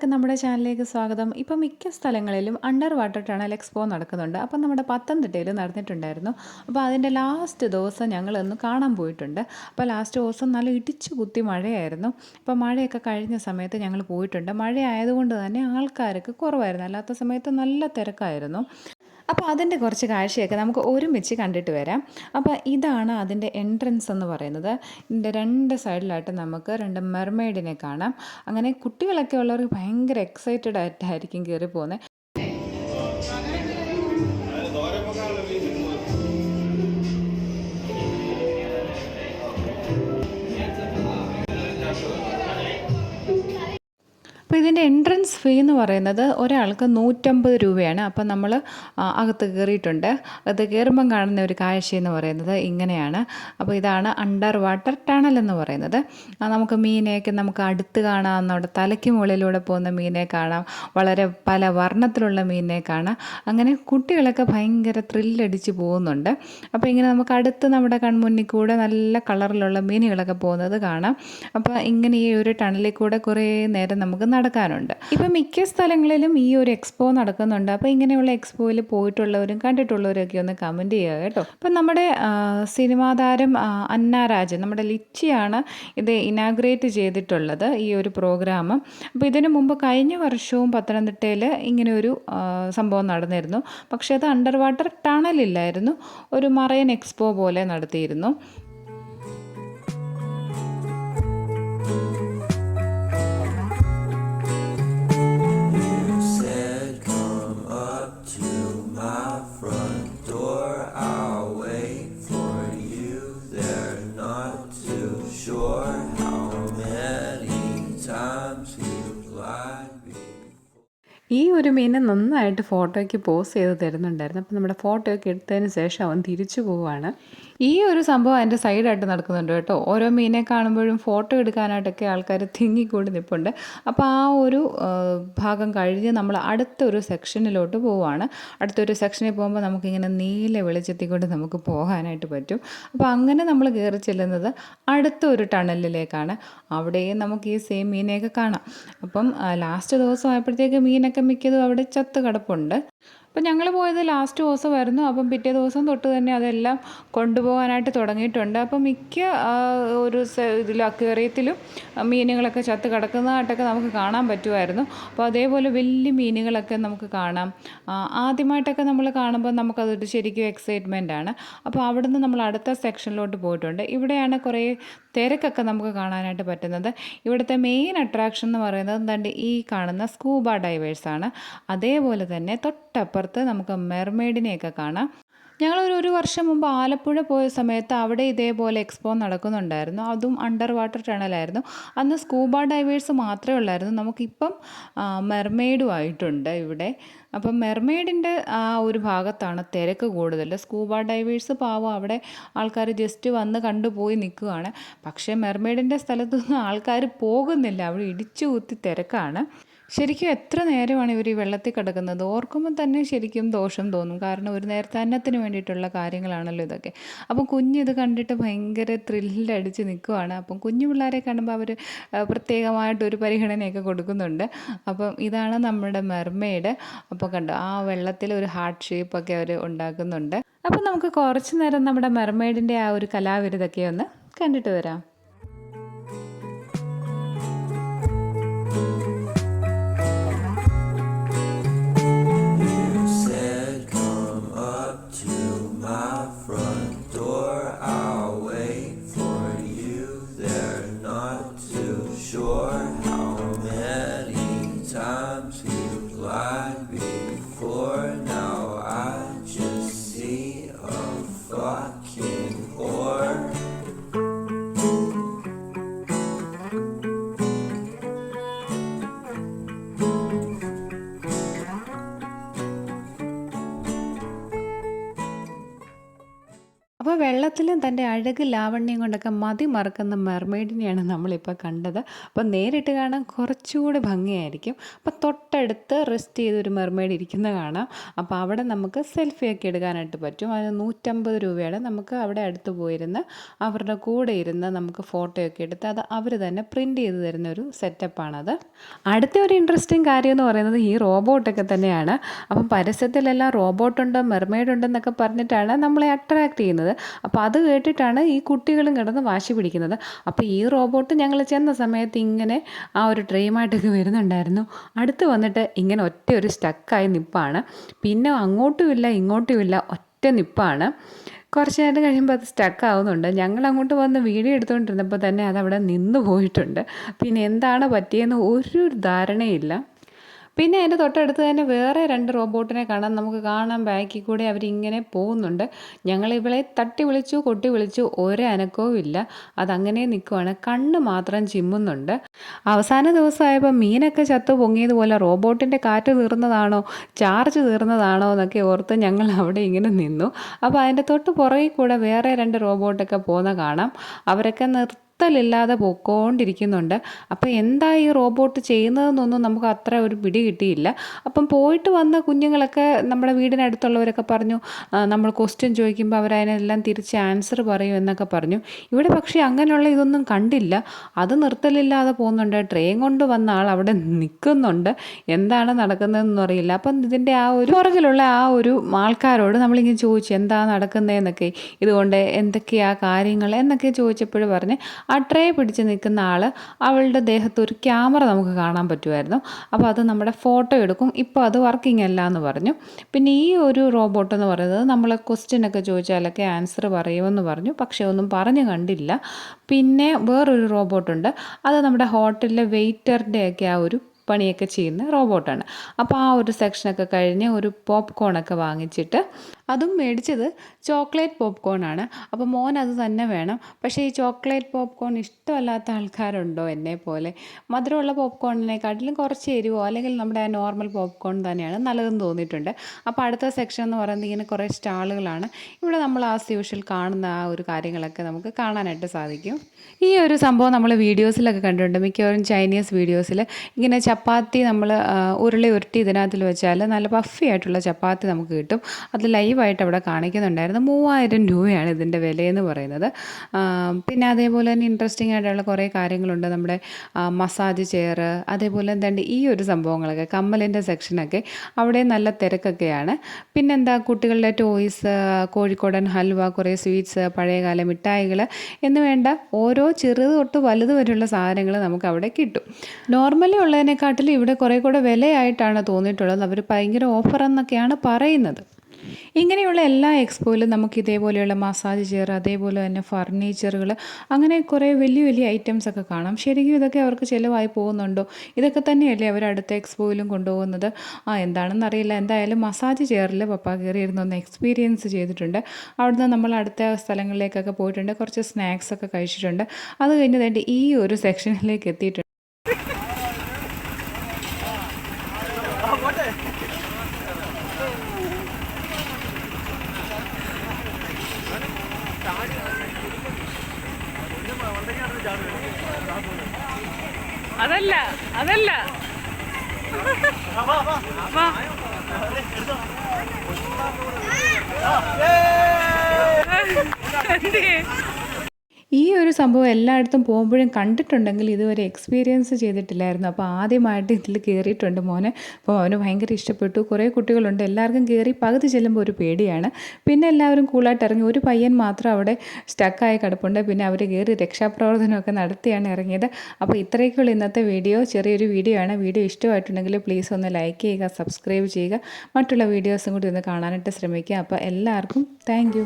എല്ലാവർക്കും നമ്മുടെ ചാനലിലേക്ക് സ്വാഗതം. ഇപ്പോൾ മിക്ക സ്ഥലങ്ങളിലും അണ്ടർ വാട്ടർ ടണൽ എക്സ്പോ നടക്കുന്നുണ്ട്. അപ്പം നമ്മുടെ പത്തനംതിട്ടയിൽ നടന്നിട്ടുണ്ടായിരുന്നു. അപ്പോൾ അതിന്റെ ലാസ്റ്റ് ദിവസം ഞങ്ങളൊന്ന് കാണാൻ പോയിട്ടുണ്ട്. അപ്പോൾ ലാസ്റ്റ് ദിവസം നല്ല ഇടിച്ചു കുത്തി മഴയായിരുന്നു. അപ്പോൾ മഴയൊക്കെ കഴിഞ്ഞ സമയത്ത് ഞങ്ങൾ പോയിട്ടുണ്ട്. മഴ ആയതുകൊണ്ട് തന്നെ ആൾക്കാർക്ക് കുറവായിരുന്നു. അല്ലാത്ത സമയത്ത് നല്ല തിരക്കായിരുന്നു. അപ്പോൾ അതിന്റെ കുറച്ച് കാഴ്ചയൊക്കെ നമുക്ക് ഒരുമിച്ച് കണ്ടിട്ട് വരാം. അപ്പോൾ ഇതാണ് അതിന്റെ എൻട്രൻസ് എന്ന് പറയുന്നത്. ഇതിന്റെ രണ്ട് സൈഡിലായിട്ട് നമുക്ക് രണ്ട് മെർമെയ്ഡിനെ കാണാം. അങ്ങനെ കുട്ടികളൊക്കെ ഉള്ളവർക്ക് ഭയങ്കര എക്സൈറ്റഡ് ആയിട്ടായിരിക്കും കയറി പോകുന്നത് അപ്പോൾ ഇതിന്റെ എൻട്രൻസ് ഫീ എന്ന് പറയുന്നത് ഒരാൾക്ക് നൂറ്റമ്പത് രൂപയാണ്. അപ്പോൾ നമ്മൾ അകത്ത് കയറിയിട്ടുണ്ട്. അകത്ത് കയറുമ്പം കാണുന്ന ഒരു കാഴ്ച എന്ന് പറയുന്നത് ഇങ്ങനെയാണ്. അപ്പോൾ ഇതാണ് അണ്ടർ വാട്ടർ ടണൽ എന്ന് പറയുന്നത്. നമുക്ക് മീനെയൊക്കെ നമുക്ക് അടുത്ത് കാണാം. നമ്മുടെ തലയ്ക്ക് മുകളിലൂടെ പോകുന്ന മീനെ കാണാം. വളരെ പല വർണത്തിലുള്ള മീനിനെ കാണാം. അങ്ങനെ കുട്ടികളൊക്കെ ഭയങ്കര ത്രില്ലടിച്ച് പോകുന്നുണ്ട്. അപ്പോൾ ഇങ്ങനെ നമുക്ക് അടുത്ത് നമ്മുടെ കൺമുന്നിൽ കൂടെ നല്ല കളറിലുള്ള മീനുകളൊക്കെ പോകുന്നത് കാണാം. അപ്പോൾ ഇങ്ങനെ ഈ ഒരു ടണലിൽ കൂടെ കുറേ നേരം നമുക്ക് നടക്കാനുണ്ട്. ഇപ്പം മിക്ക സ്ഥലങ്ങളിലും ഈ ഒരു എക്സ്പോ നടക്കുന്നുണ്ട്. അപ്പോൾ ഇങ്ങനെയുള്ള എക്സ്പോയിൽ പോയിട്ടുള്ളവരും കണ്ടിട്ടുള്ളവരും ഒക്കെ ഒന്ന് കമന്റ് ചെയ്യുക കേട്ടോ. അപ്പം നമ്മുടെ സിനിമാ താരം അന്ന രാജൻ നമ്മുടെ ലിച്ചിയാണ് ഇത് ഇനാഗ്രേറ്റ് ചെയ്തിട്ടുള്ളത് ഈ ഒരു പ്രോഗ്രാം അപ്പോൾ ഇതിനു മുമ്പ് കഴിഞ്ഞ വർഷവും പത്തനംതിട്ടയിൽ ഇങ്ങനെ ഒരു സംഭവം നടന്നിരുന്നു. പക്ഷേ അത് അണ്ടർ വാട്ടർ ടണലില്ലായിരുന്നു ഒരു മറൈൻ എക്സ്പോ പോലെ നടത്തിയിരുന്നു. ഈ ഒരു മീനെ നന്നായിട്ട് ഫോട്ടോയ്ക്ക് പോസ് ചെയ്ത് തരുന്നുണ്ടായിരുന്നു. അപ്പം നമ്മുടെ ഫോട്ടോയൊക്കെ എടുത്തതിന് ശേഷം അവൻ തിരിച്ചു പോവുകയാണ് ഈ ഒരു സംഭവം അതിന്റെ സൈഡായിട്ട് നടക്കുന്നുണ്ട് കേട്ടോ. ഓരോ മീനെ കാണുമ്പോഴും ഫോട്ടോ എടുക്കാനായിട്ടൊക്കെ ആൾക്കാർ തിങ്ങിക്കൂടി നിൽപ്പുണ്ട് അപ്പോൾ ആ ഒരു ഭാഗം കഴിഞ്ഞ് നമ്മൾ അടുത്തൊരു സെക്ഷനിലോട്ട് പോവുകയാണ് അടുത്തൊരു സെക്ഷനിൽ പോകുമ്പോൾ നമുക്കിങ്ങനെ നീല വെളിച്ചത്തിൽ കൊണ്ട് നമുക്ക് പോകാനായിട്ട് പറ്റും. അപ്പോൾ അങ്ങനെ നമ്മൾ കയറി ചെല്ലുന്നത് അടുത്ത ഒരു ടണലിലേക്കാണ്. അവിടെയും നമുക്ക് ഈ സെയിം മീനെയൊക്കെ കാണാം. അപ്പം ലാസ്റ്റ് ദിവസം ആയപ്പോഴത്തേക്ക് മീനൊക്കെ മിക്കതും അവിടെ ചത്ത് കിടപ്പുണ്ട്. അപ്പം ഞങ്ങൾ പോയത് ലാസ്റ്റ് ദിവസമായിരുന്നു. അപ്പം പിറ്റേ ദിവസം തൊട്ട് തന്നെ അതെല്ലാം കൊണ്ടുപോകാനായിട്ട് തുടങ്ങിയിട്ടുണ്ട്. അപ്പം മിക്ക ഒരു ഇതിൽ അക്വേറിയത്തിലും മീനുകളൊക്കെ ചത്ത് കിടക്കുന്നതായിട്ടൊക്കെ നമുക്ക് കാണാൻ പറ്റുമായിരുന്നു. അപ്പോൾ അതേപോലെ വലിയ മീനുകളൊക്കെ നമുക്ക് കാണാം. ആദ്യമായിട്ടൊക്കെ നമ്മൾ കാണുമ്പോൾ നമുക്കതൊരു ശരിക്കും എക്സൈറ്റ്മെന്റ് ആണ്. അപ്പോൾ അവിടുന്ന് നമ്മൾ അടുത്ത സെക്ഷനിലോട്ട് പോയിട്ടുണ്ട്. ഇവിടെയാണ് കുറേ തിരക്കൊക്കെ നമുക്ക് കാണാനായിട്ട് പറ്റുന്നത്. ഇവിടുത്തെ മെയിൻ അട്രാക്ഷൻ എന്ന് പറയുന്നത് എന്താണ്ട് ഈ കാണുന്ന സ്കൂബ ഡൈവേഴ്സാണ് അതേപോലെ തന്നെ തൊട്ടപ്പുറത്ത് നമുക്ക് മെർമെയ്ഡിനെയൊക്കെ കാണാം. ഞങ്ങളൊരു ഒരു വർഷം മുമ്പ് ആലപ്പുഴ പോയ സമയത്ത് അവിടെ ഇതേപോലെ എക്സ്പോ നടക്കുന്നുണ്ടായിരുന്നു. അതും അണ്ടർ വാട്ടർ ടണലായിരുന്നു. അന്ന് സ്കൂബ ഡൈവേഴ്സ് മാത്രമേ ഉള്ളായിരുന്നു. നമുക്കിപ്പം മെർമെയ്ഡും ആയിട്ടുണ്ട് ഇവിടെ. അപ്പം മെർമെയ്ഡിന്റെ ആ ഒരു ഭാഗത്താണ് തിരക്ക് കൂടുതൽ. സ്കൂബ ഡൈവേഴ്സ് പാവം അവിടെ ആൾക്കാർ ജസ്റ്റ് വന്ന് കണ്ടുപോയി നിൽക്കുകയാണ്. പക്ഷേ മെർമെയ്ഡിന്റെ സ്ഥലത്തൊന്നും ആൾക്കാർ പോകുന്നില്ല. അവിടെ ഇടിച്ചു കുത്തി തിരക്കാണ്. ശരിക്കും എത്ര നേരമാണ് ഇവർ ഈ വെള്ളത്തിൽ കിടക്കുന്നത്? ഓർക്കുമ്പോൾ തന്നെ ശരിക്കും ദോഷം തോന്നും. കാരണം ഒരു നേരത്തെ അന്നത്തിന് വേണ്ടിയിട്ടുള്ള കാര്യങ്ങളാണല്ലോ ഇതൊക്കെ. അപ്പം ഇത് കണ്ടിട്ട് ഭയങ്കര ത്രില്ലടിച്ച് നിൽക്കുവാണ്. അപ്പം കുഞ്ഞു പിള്ളേരെ കാണുമ്പോൾ അവർ പ്രത്യേകമായിട്ടൊരു പരിഗണനയൊക്കെ കൊടുക്കുന്നുണ്ട്. അപ്പം ഇതാണ് നമ്മുടെ മെർമെയ്ഡ്. അപ്പോൾ കണ്ടോ ആ വെള്ളത്തിൽ ഒരു ഹാർട്ട് ഷേപ്പൊക്കെ അവർ ഉണ്ടാക്കുന്നുണ്ട്. അപ്പം നമുക്ക് കുറച്ച് നേരം നമ്മുടെ മെർമെയ്ഡിന്റെ ആ ഒരു കലാവിരുതൊക്കെ ഒന്ന് കണ്ടിട്ട് വരാം. തന്റെ അഴക് ലാവണ്യം കൊണ്ടൊക്കെ മതി മറക്കുന്ന മെർമെയ്ഡിനെയാണ് നമ്മളിപ്പോൾ കണ്ടത്. അപ്പോൾ നേരിട്ട് കാണാൻ കുറച്ചുകൂടി ഭംഗിയായിരിക്കും. അപ്പോൾ തൊട്ടടുത്ത് റെസ്റ്റ് ചെയ്തൊരു മെർമെയ്ഡ് ഇരിക്കുന്ന കാണാം. അപ്പോൾ അവിടെ നമുക്ക് സെൽഫിയൊക്കെ എടുക്കാനായിട്ട് പറ്റും. അതിന് നൂറ്റമ്പത് രൂപയാണ് നമുക്ക് അവിടെ അടുത്ത് പോയിരുന്ന് അവരുടെ കൂടെ ഇരുന്ന് നമുക്ക് ഫോട്ടോയൊക്കെ എടുത്ത് അത് അവർ തന്നെ പ്രിന്റ് ചെയ്ത് തരുന്ന ഒരു സെറ്റപ്പാണത്. അടുത്ത ഒരു ഇൻട്രസ്റ്റിംഗ് കാര്യം എന്ന് പറയുന്നത് ഈ റോബോട്ടൊക്കെ തന്നെയാണ്. അപ്പം പരസ്യത്തിലെല്ലാം റോബോട്ടുണ്ട് മെർമെയ്ഡ് ഉണ്ടെന്നൊക്കെ പറഞ്ഞിട്ടാണ് നമ്മളെ അട്രാക്ട് ചെയ്യുന്നത്. അപ്പോൾ അത് കേട്ടിട്ടാണ് ഈ കുട്ടികളും കിടന്ന് വാശി പിടിക്കുന്നത്. അപ്പോൾ ഈ റോബോട്ട് ഞങ്ങൾ ചെന്ന സമയത്ത് ഇങ്ങനെ ആ ഒരു ട്രെയിമായിട്ടൊക്കെ വരുന്നുണ്ടായിരുന്നു. അടുത്ത് വന്നിട്ട് ഇങ്ങനെ ഒറ്റ ഒരു സ്റ്റക്കായി നിപ്പാണ്. പിന്നെ അങ്ങോട്ടുമില്ല ഇങ്ങോട്ടുമില്ല ഒറ്റ നിപ്പാണ്. കുറച്ച് നേരം കഴിയുമ്പോൾ അത് സ്റ്റക്ക് ആവുന്നുണ്ട് ഞങ്ങൾ അങ്ങോട്ട് വന്ന് വീഡിയോ എടുത്തുകൊണ്ടിരുന്നപ്പോൾ തന്നെ അതവിടെ നിന്ന് പോയിട്ടുണ്ട്. പിന്നെ എന്താണ് പറ്റിയെന്ന് ഒരു ധാരണയില്ല പിന്നെ അതിന്റെ തൊട്ടടുത്ത് തന്നെ വേറെ രണ്ട് റോബോട്ടിനെ കാണാം നമുക്ക് കാണാം ബാക്കിൽ കൂടെ അവരിങ്ങനെ പോകുന്നുണ്ട്. ഞങ്ങൾ ഇവളെ തട്ടി വിളിച്ചു കൊട്ടി വിളിച്ചു ഒരേ അനക്കവും ഇല്ല. അതങ്ങനെ നിൽക്കുവാണ് കണ്ണ് മാത്രം ചിമ്മുന്നുണ്ട്. അവസാന ദിവസമായപ്പോൾ മീനൊക്കെ ചത്തു പൊങ്ങിയതുപോലെ റോബോട്ടിന്റെ കാറ്റ് തീർന്നതാണോ ചാർജ് തീർന്നതാണോ എന്നൊക്കെ ഓർത്ത് ഞങ്ങൾ അവിടെ ഇങ്ങനെ നിന്നു. അപ്പോൾ അതിന്റെ തൊട്ട് പുറകിൽ കൂടെ വേറെ രണ്ട് റോബോട്ടൊക്കെ പോകുന്ന കാണാം. അവരൊക്കെ നിർ നിർത്തലില്ലാതെ പോയിക്കൊണ്ടിരിക്കുന്നുണ്ട്. അപ്പോൾ എന്താ ഈ റോബോട്ട് ചെയ്യുന്നതെന്നൊന്നും നമുക്ക് അത്ര ഒരു പിടി കിട്ടിയില്ല. അപ്പം പോയിട്ട് വന്ന കുഞ്ഞുങ്ങളൊക്കെ നമ്മുടെ വീടിനടുത്തുള്ളവരൊക്കെ പറഞ്ഞു നമ്മൾ ക്വസ്റ്റ്യൻ ചോദിക്കുമ്പോൾ അവരതിനെല്ലാം തിരിച്ച് ആൻസർ പറയും എന്നൊക്കെ പറഞ്ഞു. ഇവിടെ പക്ഷേ അങ്ങനെയുള്ള ഇതൊന്നും കണ്ടില്ല. അത് നിർത്തലില്ലാതെ പോകുന്നുണ്ട്. ട്രെയിൻ കൊണ്ട് വന്ന ആൾ അവിടെ നിൽക്കുന്നുണ്ട്. എന്താണ് നടക്കുന്നതെന്ന് അറിയില്ല. അപ്പം ഇതിന്റെ ആ ഒരു പുറകിലുള്ള ആ ഒരു ആൾക്കാരോട് നമ്മളിങ്ങനെ ചോദിച്ചു എന്താ നടക്കുന്നതെന്നൊക്കെ? ഇതുകൊണ്ട് എന്തൊക്കെയാ കാര്യങ്ങൾ? എന്നൊക്കെ ചോദിച്ചപ്പോൾ പറഞ്ഞ് ആ ട്രേ പിടിച്ച് നിൽക്കുന്ന ആൾ അവളുടെ ദേഹത്ത് ഒരു ക്യാമറ നമുക്ക് കാണാൻ പറ്റുമായിരുന്നു. അപ്പോൾ അത് നമ്മുടെ ഫോട്ടോ എടുക്കും. ഇപ്പോൾ അത് വർക്കിംഗ് അല്ല എന്ന് പറഞ്ഞു. പിന്നെ ഈ ഒരു റോബോട്ട് എന്ന് പറയുന്നത് നമ്മൾ ക്വസ്റ്റ്യൻ ഒക്കെ ചോദിച്ചാലൊക്കെ ആൻസർ പറയുമെന്ന് പറഞ്ഞു. പക്ഷേ ഒന്നും പറഞ്ഞു കണ്ടില്ല. പിന്നെ വേറൊരു റോബോട്ടുണ്ട്. അത് നമ്മുടെ ഹോട്ടലിലെ വെയിറ്ററിന്റെ ഒക്കെ ആ ഒരു പണിയൊക്കെ ചെയ്യുന്ന റോബോട്ടാണ്. അപ്പോൾ ആ ഒരു സെക്ഷനൊക്കെ കഴിഞ്ഞ് ഒരു പോപ്കോണൊക്കെ വാങ്ങിച്ചിട്ട് അതും മേടിച്ചത് ചോക്ലേറ്റ് പോപ്കോൺ ആണ് അപ്പോൾ മോൻ അത് തന്നെ വേണം. പക്ഷേ ഈ ചോക്ലേറ്റ് പോപ്കോൺ ഇഷ്ടമല്ലാത്ത ആൾക്കാരുണ്ടോ എന്നെ പോലെ? മധുരമുള്ള പോപ്കോണിനെക്കാട്ടിലും കുറച്ച് എരിവോ അല്ലെങ്കിൽ നമ്മുടെ ആ നോർമൽ പോപ്കോൺ തന്നെയാണ് നല്ലതെന്ന് തോന്നിയിട്ടുണ്ട്. അപ്പോൾ അടുത്ത സെക്ഷൻ എന്ന് പറയുന്നത് ഇങ്ങനെ കുറേ സ്റ്റാളുകളാണ്. ഇവിടെ നമ്മൾ ആസ് യൂഷ്വൽ കാണുന്ന ആ ഒരു കാര്യങ്ങളൊക്കെ നമുക്ക് കാണാനായിട്ട് സാധിക്കും. ഈ ഒരു സംഭവം നമ്മൾ വീഡിയോസിലൊക്കെ കണ്ടിട്ടുണ്ട്. മിക്കവാറും ചൈനീസ് വീഡിയോസിൽ ഇങ്ങനെ ചപ്പാത്തി നമ്മൾ ഉരുളി ഉരുട്ടി ഇതിനകത്തിൽ വെച്ചാൽ നല്ല പഫി ആയിട്ടുള്ള ചപ്പാത്തി നമുക്ക് കിട്ടും. അത് ലൈവായിട്ട് അവിടെ കാണിക്കുന്നുണ്ടായിരുന്നു. മൂവായിരം രൂപയാണ് ഇതിന്റെ വിലയെന്ന് പറയുന്നത്. പിന്നെ അതേപോലെ തന്നെ ഇൻട്രസ്റ്റിംഗ് ആയിട്ടുള്ള കുറേ കാര്യങ്ങളുണ്ട്. നമ്മുടെ മസാജ് ചെയർ അതേപോലെ എന്താണ്ട് ഈ ഒരു സംഭവങ്ങളൊക്കെ കമ്മലിന്റെ സെക്ഷനൊക്കെ അവിടെ നല്ല തിരക്കൊക്കെയാണ്. പിന്നെന്താ കുട്ടികളുടെ ടോയ്സ് കോഴിക്കോടൻ ഹൽവ കുറേ സ്വീറ്റ്സ് പഴയകാല മിഠായികൾ എന്ന് വേണ്ട ഓരോ ചെറുത് തൊട്ട് വലുത് വരെയുള്ള സാധനങ്ങൾ നമുക്ക് അവിടെ കിട്ടും. നോർമലി ഉള്ളതിനെക്കാട്ടിലും ഇവിടെ കുറേ കൂടെ വിലയായിട്ടാണ് തോന്നിയിട്ടുള്ളത്. അവർ ഭയങ്കര ഓഫർ എന്നൊക്കെയാണ് പറയുന്നത്. ഇങ്ങനെയുള്ള എല്ലാ എക്സ്പോയിലും നമുക്ക് ഇതേപോലെയുള്ള മസാജ് ചെയർ അതേപോലെ തന്നെ ഫർണിച്ചറുകൾ അങ്ങനെ കുറേ വലിയ വലിയ ഐറ്റംസ് ഒക്കെ കാണാം. ശരിക്കും ഇതൊക്കെ അവർക്ക് ചിലവായി പോകുന്നുണ്ടോ? ഇതൊക്കെ തന്നെയല്ലേ അവർ അടുത്ത എക്സ്പോയിലും കൊണ്ടുപോകുന്നത്. ആ എന്താണെന്ന് അറിയില്ല. എന്തായാലും മസാജ് ചെയറിൽ പപ്പ കയറിയിരുന്ന ഒന്ന് എക്സ്പീരിയൻസ് ചെയ്തിട്ടുണ്ട്. അവിടുന്ന് നമ്മൾ അടുത്ത സ്ഥലങ്ങളിലേക്കൊക്കെ പോയിട്ടുണ്ട്. കുറച്ച് സ്നാക്സ് ഒക്കെ കഴിച്ചിട്ടുണ്ട്. അത് കഴിഞ്ഞ് ഈ ഒരു സെക്ഷനിലേക്ക് എത്തിയിട്ടുണ്ട്. അതല്ല അതല്ല. വാ. ഈ ഒരു സംഭവം എല്ലായിടത്തും പോകുമ്പോഴും കണ്ടിട്ടുണ്ടെങ്കിൽ ഇതുവരെ എക്സ്പീരിയൻസ് ചെയ്തിട്ടില്ലായിരുന്നു. അപ്പോൾ ആദ്യമായിട്ട് ഇതിൽ കയറിയിട്ടുണ്ട് മോനെ. അപ്പോൾ അവന് ഭയങ്കര ഇഷ്ടപ്പെട്ടു. കുറേ കുട്ടികളുണ്ട്. എല്ലാവർക്കും കയറി പകുതി ചെല്ലുമ്പോൾ ഒരു പേടിയാണ്. പിന്നെ എല്ലാവരും കൂളായിട്ട് ഇറങ്ങി. ഒരു പയ്യൻ മാത്രം അവിടെ സ്റ്റക്കായി കിടപ്പുണ്ട്. പിന്നെ അവർ കയറി രക്ഷാപ്രവർത്തനമൊക്കെ നടത്തിയാണ് ഇറങ്ങിയത്. അപ്പോൾ ഇത്രയൊക്കെയുള്ള ഇന്നത്തെ വീഡിയോ ചെറിയൊരു വീഡിയോ ആണ്. വീഡിയോ ഇഷ്ടമായിട്ടുണ്ടെങ്കിൽ പ്ലീസ് ഒന്ന് ലൈക്ക് ചെയ്യുക സബ്സ്ക്രൈബ് ചെയ്യുക. മറ്റുള്ള വീഡിയോസും കൂടി ഒന്ന് കാണാനായിട്ട് ശ്രമിക്കുക. അപ്പോൾ എല്ലാവർക്കും താങ്ക്